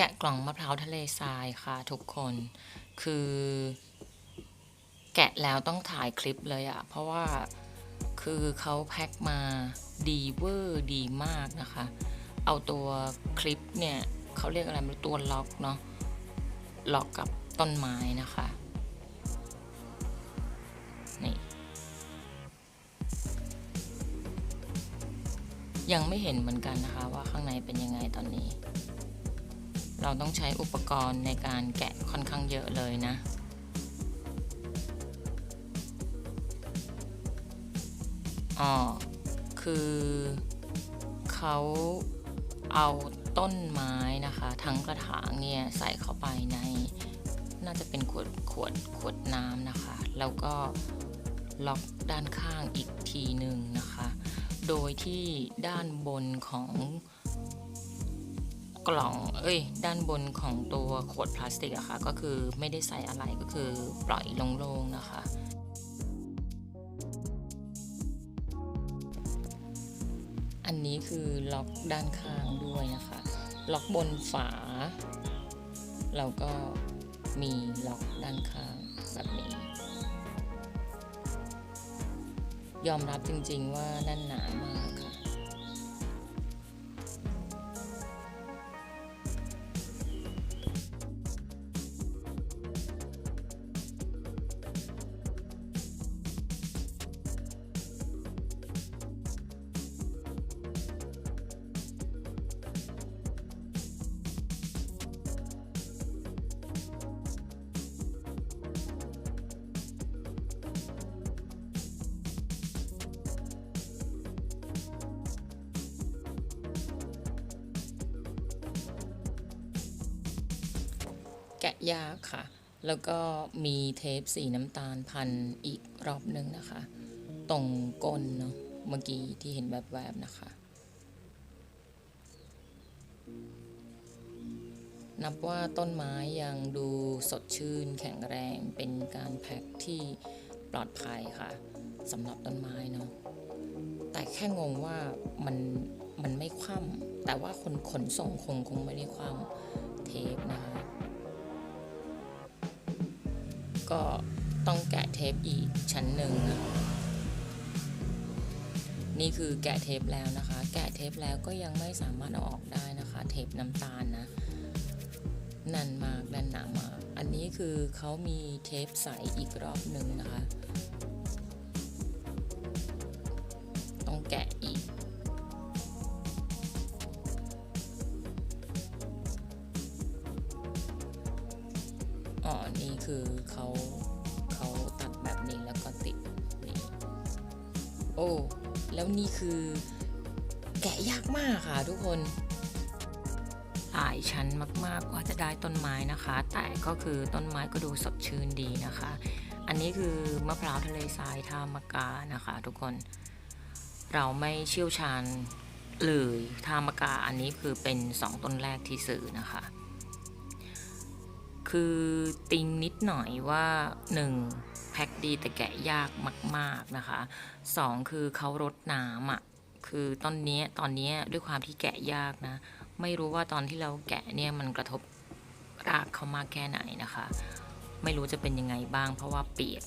กะกล่องมะพร้าวทะเลทรายค่ะทุกคนคือ แกะแล้วต้องถ่ายคลิปเลยอะเพราะว่าคือเขาแพ็คมาดีเวอร์ดีมากนะคะ เอาตัวคลิปเนี่ยเขาเรียกอะไรม่รู้ตัวล็อกเนาะล็อกกับต้นไม้นะคะนี่ยังไม่เห็นเหมือนกันนะคะว่าข้างในเป็นยังไงตอนนี้ เราต้องใช้อุปกรณ์ในการแกะค่อนข้างเยอะเลยนะ อ๋อ คือเขาเอาต้นไม้นะคะ ทั้งกระถางเนี่ยใส่เข้าไปใน น่าจะเป็นขวดขวดขวดน้ำนะคะ แล้วก็ล็อกด้านข้างอีกทีหนึ่งนะคะ โดยที่ด้านบนของ กล่องเอ้ย ด้านบนของตัวขวดพลาสติกอะค่ะก็คือไม่ได้ใส่อะไรก็คือปล่อยโล่งๆนะคะ อันนี้คือล็อกด้านข้างด้วยนะคะ ล็อกบนฝาแล้วก็มีล็อกด้านข้างแบบนี้ ยอมรับจริงๆว่าแน่นหนามาก แกะยากค่ะ แล้วก็มีเทปสีน้ำตาลพันอีกรอบหนึ่งนะคะ ตรงก้นเนาะเมื่อกี้ที่เห็นแวบๆนะคะ นับว่าต้นไม้ยังดูสดชื่นแข็งแรงเป็นการแพ็คที่ปลอดภัยค่ะสำหรับต้นไม้เนาะแต่แค่งงว่ามันมันไม่คว่ำแต่ว่าคนขนส่งคงคงไม่ได้คว่ำเทปนะคะ ก็ต้องแกะเทปอีกชั้นหนึ่งนะนี่คือแกะเทปแล้วนะคะ แกะเทปแล้วก็ยังไม่สามารถเอาออกได้นะคะ เทปน้ำตาลนะนันมากแน่นหนามาก อันนี้คือเขามีเทปใสอีกรอบหนึ่งนะคะ อ๋อ นี่คือเขาเขาตัดแบบนี้แล้วก็ติดนี่โอ้ แล้วนี่คือ แกะยากมากค่ะทุกคน หลายชั้นมากๆกว่าจะได้ต้นไม้นะคะ แต่ก็คือต้นไม้ก็ดูสดชื่นดีนะคะ อันนี้คือมะพร้าวทะเลทรายทามะกานะคะทุกคน เราไม่เชี่ยวชาญเลยทามะกาอันนี้คือเป็นสองต้นแรกที่ซื้อนะคะ คือติงนิดหน่อยว่า 1. แพ็คดีแต่แกะยากมาก ๆนะคะ 2. คือเขารดน้ำอะคือตอนนี้ตอนนี้ด้วยความที่แกะยากนะ ไม่รู้ว่าตอนที่เราแกะเนี่ยมันกระทบรากเขามากแค่ไหนนะคะ ไม่รู้จะเป็นยังไงบ้างเพราะว่าเปียก